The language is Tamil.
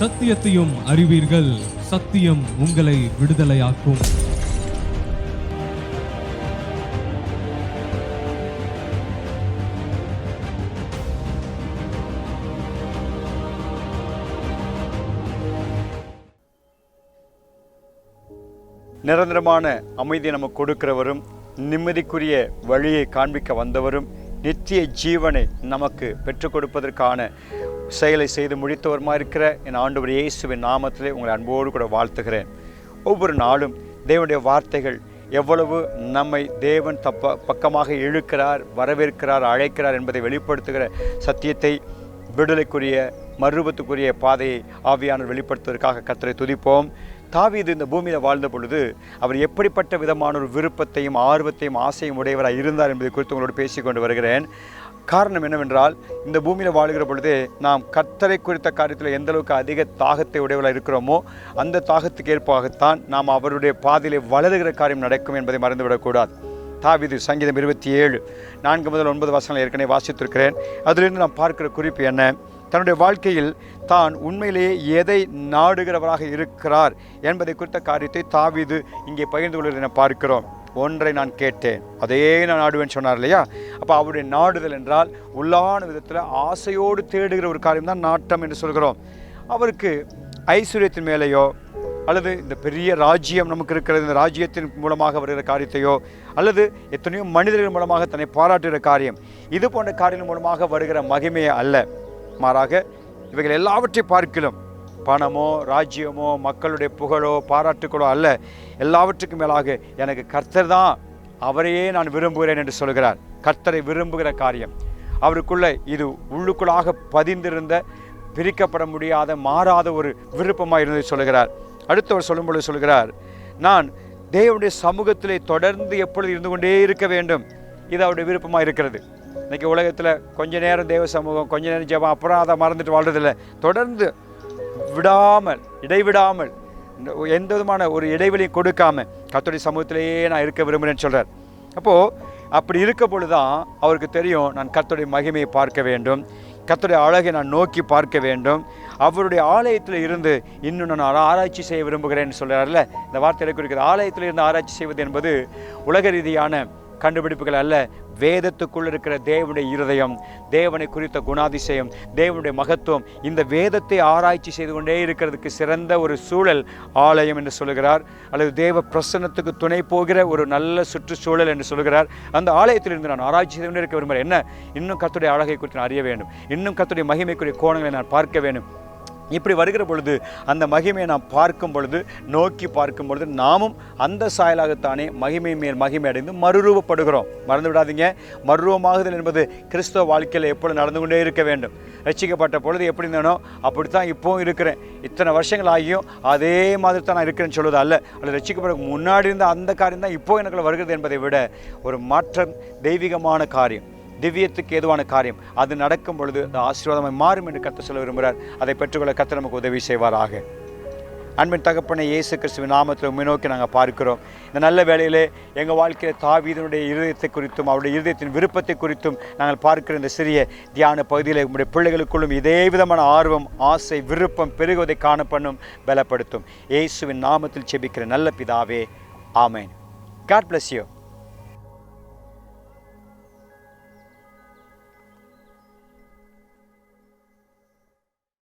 சத்தியத்தையும் அறிவீர்கள். சத்தியம் உங்களை விடுதலையாக்கும். நிரந்தரமான அமைதி நமக்கு கொடுக்கிறவரும் நிம்மதிக்குரிய வழியை காண்பிக்க வந்தவரும் நித்திய ஜீவனை நமக்கு பெற்றுக் கொடுப்பதற்கான செயலை செய்து முடித்தவருமா இருக்கிற என் ஆண்டவர் இயேசுவின் நாமத்திலே உங்களை அன்போடு கூட வாழ்த்துகிறேன். ஒவ்வொரு நாளும் தேவனுடைய வார்த்தைகள் எவ்வளவு நம்மை தேவன் தப்ப பக்கமாக இழுக்கிறார் வரவேற்கிறார் அழைக்கிறார் என்பதை வெளிப்படுத்துகிற சத்தியத்தை விடுதலைக்குரிய மறுபத்துக்குரிய பாதையை ஆவியானவர் வெளிப்படுத்துவதற்காக கத்தரை துதிப்போம். தாவீது இந்த பூமியில் வாழ்ந்த பொழுது அவர் எப்படிப்பட்ட விதமான ஒரு விருப்பத்தையும் ஆர்வத்தையும் ஆசையும் உடையவராக இருந்தார் என்பதை குறித்து உங்களோடு பேசிக்கொண்டு வருகிறேன். காரணம் என்னவென்றால் இந்த பூமியில் வாழுகிற பொழுதே நாம் கர்த்தரை குறித்த காரியத்தில் எந்த அளவுக்கு அதிக தாகத்தை உடையவளாக இருக்கிறோமோ அந்த தாகத்துக்கு ஏற்பாகத்தான் நாம் அவருடைய பாதையிலே வளருகிற காரியம் நடக்கும் என்பதை மறந்துவிடக்கூடாது. தாவிது சங்கீதம் இருபத்தி ஏழு நான்கு முதல் ஒன்பது வசனங்கள் ஏற்கனவே வாசித்திருக்கிறேன். அதிலிருந்து நாம் பார்க்கிற குறிப்பு என்ன? தன்னுடைய வாழ்க்கையில் தான் உண்மையிலேயே எதை நாடுகிறவராக இருக்கிறார் என்பதை குறித்த காரியத்தை தாவிது இங்கே பகிர்ந்து கொள்வதை பார்க்கிறோம். ஒன்றை நான் கேட்டேன். அதே நான் நாடுவேன் சொன்னார் இல்லையா? அப்போ அவருடைய நாடுதல் என்றால் உள்ளான விதத்தில் ஆசையோடு தேடுகிற ஒரு காரியம் தான் நாட்டம் என்று சொல்கிறோம். அவருக்கு ஐஸ்வர்யத்தின் மேலேயோ அல்லது இந்த பெரிய ராஜ்யம் நமக்கு இருக்கிறது இந்த ராஜ்யத்தின் மூலமாக வருகிற காரியத்தையோ அல்லது எத்தனையோ மனிதர்கள் மூலமாக தன்னை பாராட்டுகிற காரியம் இது போன்ற காரியம் மூலமாக வருகிற மகிமையே அல்ல. மாறாக இவைகள் எல்லாவற்றை பார்க்கலாம் பணமோ ராஜ்யமோ மக்களுடைய புகழோ பாராட்டுகளோ அல்ல எல்லாவற்றுக்கும் மேலாக எனக்கு கர்த்தர் தான். அவரையே நான் விரும்புகிறேன் என்று சொல்கிறார். கர்த்தரை விரும்புகிற காரியம். அவருக்குள்ளே இது உள்ளுக்குள்ளாக பதிந்திருந்த பிரிக்கப்பட முடியாத மாறாத ஒரு விருப்பமாக இருந்ததை சொல்கிறார். அடுத்தவர் சொல்லும்பொழுது சொல்கிறார் நான் தேவனுடைய சமூகத்திலே தொடர்ந்து எப்பொழுது இருந்து கொண்டே இருக்க வேண்டும். இது அவருடைய விருப்பமாக இருக்கிறது. இன்றைக்கி உலகத்தில் கொஞ்ச நேரம் தேவ சமூகம் கொஞ்ச நேரம் ஜெபம் அப்புறம் அதை மறந்துட்டு வாழ்றதில்லை. தொடர்ந்து விடாமல் இடைவிடாமல் இந்த எந்த விதமான ஒரு இடைவெளியும் கொடுக்காம கத்தோடைய சமூகத்திலேயே நான் இருக்க விரும்புகிறேன்னு சொல்கிறார் அப்போது அப்படி இருக்க பொழுது தான் அவருக்கு தெரியும் நான் கத்தோடைய மகிமையை பார்க்க வேண்டும். கத்தோடைய அழகை நான் நோக்கி பார்க்க வேண்டும். அவருடைய ஆலயத்தில் இருந்து இன்னும் நான் ஆராய்ச்சி செய்ய விரும்புகிறேன்னு சொல்கிறார்ல இந்த வார்த்தையை குறிக்கிறது ஆலயத்தில் இருந்து ஆராய்ச்சி செய்வது என்பது உலக ரீதியான கண்டுபிடிப்புகள் அல்ல. வேதத்துக்குள் இருக்கிற தேவனுடைய இருதயம் தேவனை குறித்த குணாதிசயம் தேவனுடைய மகத்துவம் இந்த வேதத்தை ஆராய்ச்சி செய்து கொண்டே இருக்கிறதுக்கு சிறந்த ஒரு சூழல் ஆலயம் என்று சொல்லுகிறார். அல்லது தேவ பிரசன்னத்துக்கு துணை போகிற ஒரு நல்ல சுற்றுச்சூழல் என்று சொல்லுகிறார். அந்த ஆலயத்திலிருந்து நான் ஆராய்ச்சி செய்து கொண்டே இருக்க விரும்புகிறேன். என்ன? இன்னும் கத்துடைய அழகை குறித்து நான் அறிய வேண்டும். இன்னும் கத்துடைய மகிமைக்குரிய கோணங்களை நான் பார்க்க வேண்டும். இப்படி வருகிற பொழுது அந்த மகிமையை நாம் பார்க்கும் பொழுது நோக்கி பார்க்கும் பொழுது நாமும் அந்த சாயலாகத்தானே மகிமை மேல் மகிமை அடைந்து மறுரூபப்படுகிறோம். மறந்து விடாதீங்க. மறுரூபமாகுதல் என்பது கிறிஸ்தவ வாழ்க்கையில் எப்பொழுது நடந்து கொண்டே இருக்க வேண்டும். ரசிக்கப்பட்ட பொழுது எப்படி இருந்தேனோ அப்படித்தான் இப்போவும் இருக்கிறேன். இத்தனை வருஷங்கள் ஆகியும் அதே மாதிரி தான் நான் இருக்கிறேன்னு சொல்வது அல்ல. அல்லது ரட்சிக்கப்பட முன்னாடி இருந்த அந்த காரியம் தான் இப்போ எனக்குள்ள வருகிறது என்பதை விட ஒரு மாற்றம் தெய்வீகமான காரியம். திவ்யத்துக்கு ஏதுவான காரியம். அது நடக்கும் பொழுது அது ஆசீர்வாதமாய் மாறும் என்று கத்த சொல்ல விரும்புகிறார். அதை பெற்றுக்கொள்ள கத்த நமக்கு உதவி செய்வாராக. அன்பின் தகப்பனை இயேசு கிறிஸ்துவின் நாமத்தில் உண்மை நோக்கி நாங்கள் பார்க்கிறோம். இந்த நல்ல வேளையிலே எங்கள் வாழ்க்கையில் தாவீதனுடைய இருதயத்தை குறித்தும் அவருடைய இருதயத்தின் விருப்பத்தை குறித்தும் நாங்கள் பார்க்கிற இந்த சிறிய தியான பகுதியில் உங்களுடைய பிள்ளைகளுக்குள்ளும் இதே விதமான ஆர்வம் ஆசை விருப்பம் பெருகுவதை காணப்பண்ணும் பலப்படுத்தும். இயேசுவின் நாமத்தில் செபிக்கிற நல்ல பிதாவே ஆமேன். God bless you